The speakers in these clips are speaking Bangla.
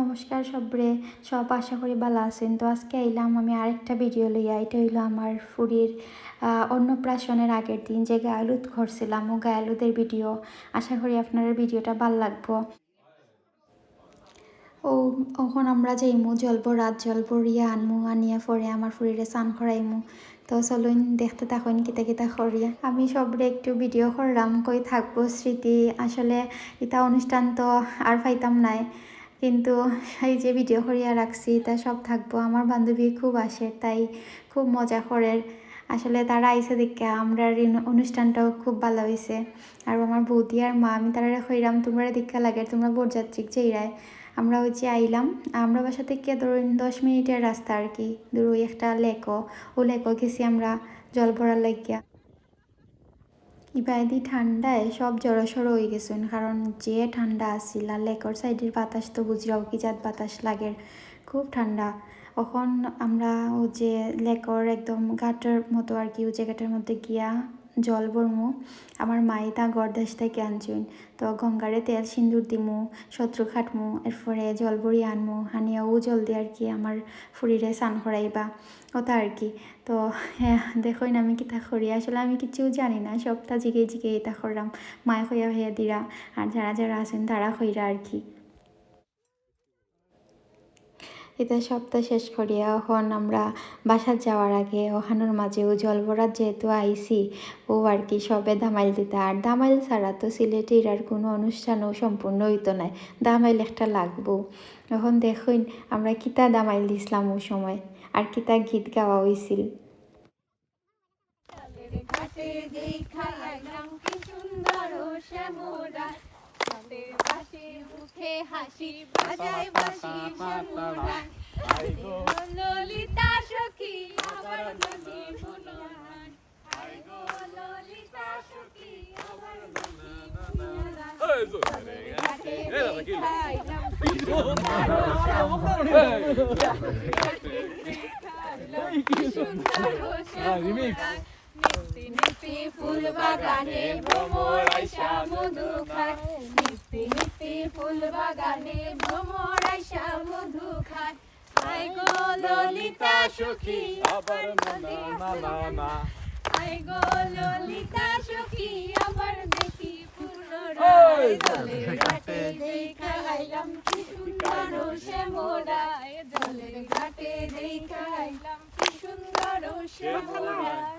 নমস্কার সবরে, সব আশা করি ভালো আছেন। তো আজকে আইলাম আমি আরেকটা ভিডিও লইয়া। এটা হইল আমার ফুরির অন্নপ্রাশনের আগের দিন যে গায়ালুদ করছিলাম ও গায়ালুদের ভিডিও আশা করি আপনার ভিডিওটা ভালো লাগবো। ও এখন আমরা যাইমু জলব রাত জলব রিয়া আনমু, আনিয়া পরে আমার ফুরিরে স্নান করাইমু। তো চলুন, দেখতে থাকুন, কিতা কিতা করিয়া। আমি সবরে একটু ভিডিও করলাম, কই থাকব স্মৃতি। আসলে এটা অনুষ্ঠান তো আর পাইতাম নাই। কিন্তু এই যে ভিডিও করিয়া রাখছি, তা সব থাকব। আমার বান্ধবী খুব আসে, তাই খুব মজা করে। আসলে তারা আইসে দেখে আমরা অনুষ্ঠানটাও খুব ভালো হয়েছে আর আমার বৌদি আর মা, আমি তারা কইরাম, তোমরা দেখা লাগে, তোমরা বরযাত্রিক যেইরায়, আমরা ওই যে আইলাম। আমরা বাসা থেকে ধরুন দশ মিনিটের রাস্তা আর কি দূর একটা লেকও, ও লেকও গেছি আমরা জল ভরার লাগিয়া। ইবাদি ঠান্ডায় সব জড়সড় হয়ে গেছেন। কারণ যে ঠান্ডা আসিল আর লেকর সাইডের বাতাস তো বুঝরাও কি জাত বাতাস লাগে খুব ঠান্ডা। এখন আমরা ও যে লেকর একদম ঘাটের মতো আর কি, ও জায়গাটার মধ্যে গিয়া জল ভরমু আমার মাই তা গরদেশ থেকে আনছেন তো গঙ্গারে তেল সিন্দুর দিমু, শত্রু খাটমু, এরপরে জল ভরি আনমু আনিয়া ও জল দিয়ে আর কি আমার ফুরিরে স্নান করাইবা ওটা আর কি। তো হ্যাঁ দেখুন আমি কি কিতা করি। আসলে আমি কিছু জানি না, সবটা জিগে জিগে এটা করলাম মায়ে হইয়া হইয়া দিরা, আর যারা যারা আছেন তারা হইরা আর কি। এটা সপ্তাহ শেষ করিয়া এখন আমরা বাসার যাওয়ার আগে ওখানোর মাঝেও জল ভরার যেহেতু আইসি, ও আর কি সবে দামাইল দিতা। আর দামাইল ছাড়া তো সিলেটের আর কোনো অনুষ্ঠানও সম্পূর্ণ হইতো নাই। দামাইল একটা লাগবো। এখন দেখুন, আমরা কিতা দামাইল দিছিলাম ও সময়। আর কিতা গীত গাওয়া হয়েছিল দেখা কি সুন্দর ঘাটের পাশে মুখে হাসি বাজায় বাসি শ্যামরা। ললিতা সখী আবার নদী মনোরান আয় গো ললিতা সখী আবার নদী মনোরান ঘাটে দেখা আইলাম কি সুন্দর শ্যামরা ঘাটে দেখা আইলাম কি সুন্দর শ্যামরা নিত্যি নিত্যি ফুল বাগানে ভ্রমর আইসা মধু খায় নিত্যি নিত্যি ফুল বাগানে ভ্রমর আইসা মধু খায় আয় গো ললিতা সখী আবার গো ললিতা সখী আবার দেখি। পুনরায় জলের ঘাটে দেখা আইলাম কি সুন্দর শ্যামরায় জলের ঘাটে দেখা আইলাম কি সুন্দর খায়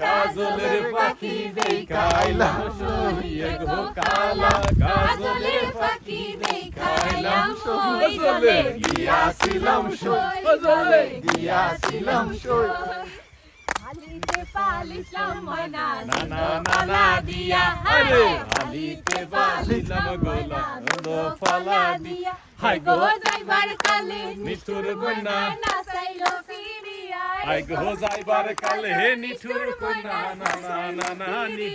কাজলের পাখি দেখাইলাম সই গো কালা। কাজলের পাখি দেখাইলাম জলে গিয়াছিলাম জলে গিয়াছিলাম, সই। হালিতে পালিছিলাম ময়না না না ফিরিয়া হাই গো যাইবার কালে হে নিঠুর কন্যা, না না না না, নি।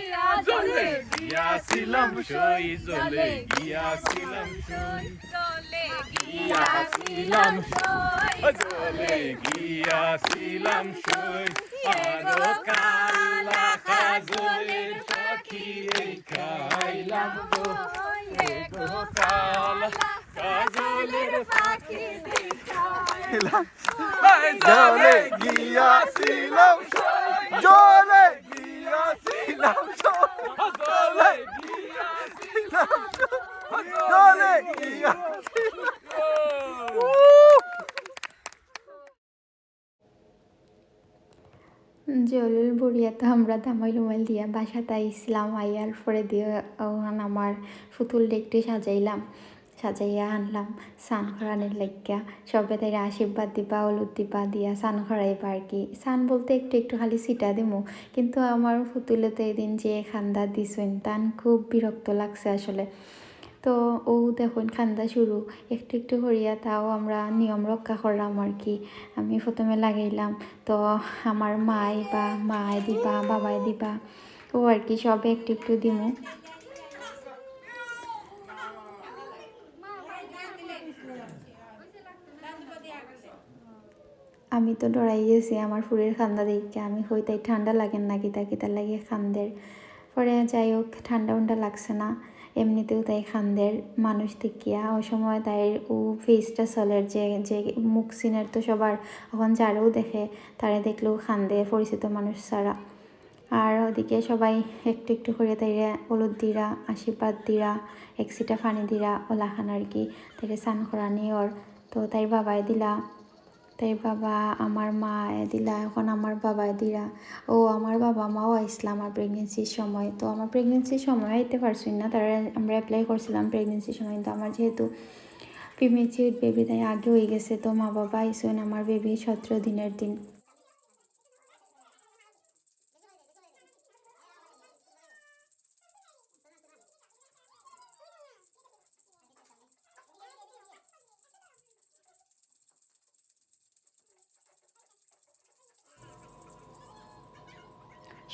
জলে গিয়াছিলাম সই, জলে গিয়াছিলাম সই। চলে গিয়াছিলাম সই, জলে গিয়াছিলাম সই। আরও কালা কাজলের পাখি এই খাইলাম গো কালা কাজলের পাখি। দেখা জলে গিয়াছিলাম সই জলে গিয়াছিলাম জলে গিয়াছিলাম জলে জলুল বুড়িয়াতে আমরা দামাইল উমাইল দিয়া বাসাতে আইসলাম আইয়ার পরে দিয়ে ওখান আমার ফুতুলটা একটু সাজাইলাম। সাজাইয়া আনলাম। সান খরানের লাগিয়া। সবে তাই আশীর্বাদ দিবা, হলুদ দিবা দিয়া সান খরাইবা আর কি। সান বলতে একটু একটু খালি সিটা দিমু। কিন্তু আমার ফুতুলেতে এদিন যে খান্দা দিছেন তান খুব বিরক্ত লাগছে আসলে। তো ও দেখুন খান্দা শুরু একটু একটু করিয়া তাও আমরা নিয়ম রক্ষা করলাম আর কি। আমি প্রথমে লাগাইলাম। তো আমার মাই বা মায় দিবা বাবাই দিবা। ও আর কি, সবে একটু একটু দিমু। আমি তো ডরাই গেছি আমার ফুরের খান্দা দেখে। আমি হই তাই ঠান্ডা লাগেন না কিতা কিতা লাগে খান্দের। পরে যাই হোক, ঠান্ডা উন্ডা লাগছে না। এমনিতেও তাই খান্দের মানুষ দেখিয়া ওই সময় তাই ও ফেসটা চলের যে যে মুখ সিনের তো সবার এখন যারাও দেখে, তারা দেখলেও খান্দে পরিচিত মানুষ ছাড়া। আর ওদিকে সবাই একটু একটু করে তাইরে হলুদ দিরা, আশীর্বাদ দিরা, এক সিটা পানি দিরা, ওলাখান আর কি তাইরে স্নান করা নিয়র তো তাই বাবাই দিলা। তাই বাবা আমার মা দিলা, এখন আমার বাবা দিলা। ও আমার বাবা মাও আসলো আমার প্রেগনেন্সির সময়। তো আমার প্রেগনেন্সির সময় আইতে পারছি না, তারা আমরা অ্যাপ্লাই করছিলাম প্রেগনেন্সির সময়। কিন্তু আমার যেহেতু প্রিমেচিউর বেবি তাই আগে হয়ে গেছে। তো মা বাবা আইসেন আমার বেবি সতেরো দিনের দিন।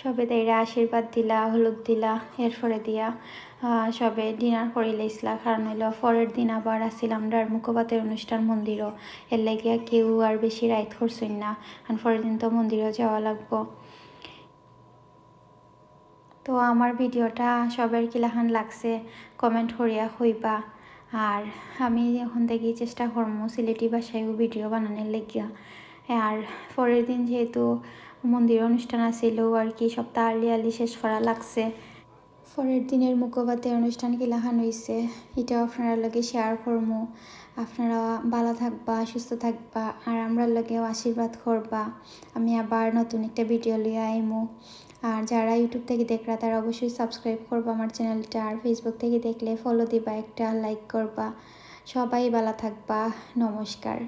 সবে তাইরা আশীর্বাদ দিলা, হলুদ দিলা, এরপরে দিয়া সবে ডিনার করে লাইসলা। কারণ হইল পরের দিন আবার আসছিলাম ডার মুখপাতের অনুষ্ঠান মন্দিরও। এর লাগিয়া কেউ আর বেশি রাইত করছেন না। আর পরের দিন তো মন্দিরেও যাওয়া লাগবো। তো আমার ভিডিওটা সবার কিলাখান লাগছে কমেন্ট করিয়া হইবা। আর আমি এখন থেকেই চেষ্টা করব সিলেটি ভাষায়ও ভিডিও বানানোর লেগিয়া। আর পরের দিন যেহেতু মন্দির অনুষ্ঠান আছিল, আর কি সব তাড়ালি আলি শেষ করা লাগছে। পরের দিনের মুখপাতে অনুষ্ঠান কিলাখান হয়েছে এটাও আপনারা লগে শেয়ার করব আপনারা ভালো থাকবা, সুস্থ থাকবা, আর আমরা লগেও আশীর্বাদ করবা। আমি আবার নতুন একটা ভিডিও লিয়ে আইমু। আর যারা ইউটিউব থেকে দেখরা, তারা অবশ্যই সাবস্ক্রাইব করবা আমার চ্যানেলটা আর ফেসবুক থেকে দেখলে ফলো দিবা, একটা লাইক করবা। সবাই ভালো থাকবা। নমস্কার।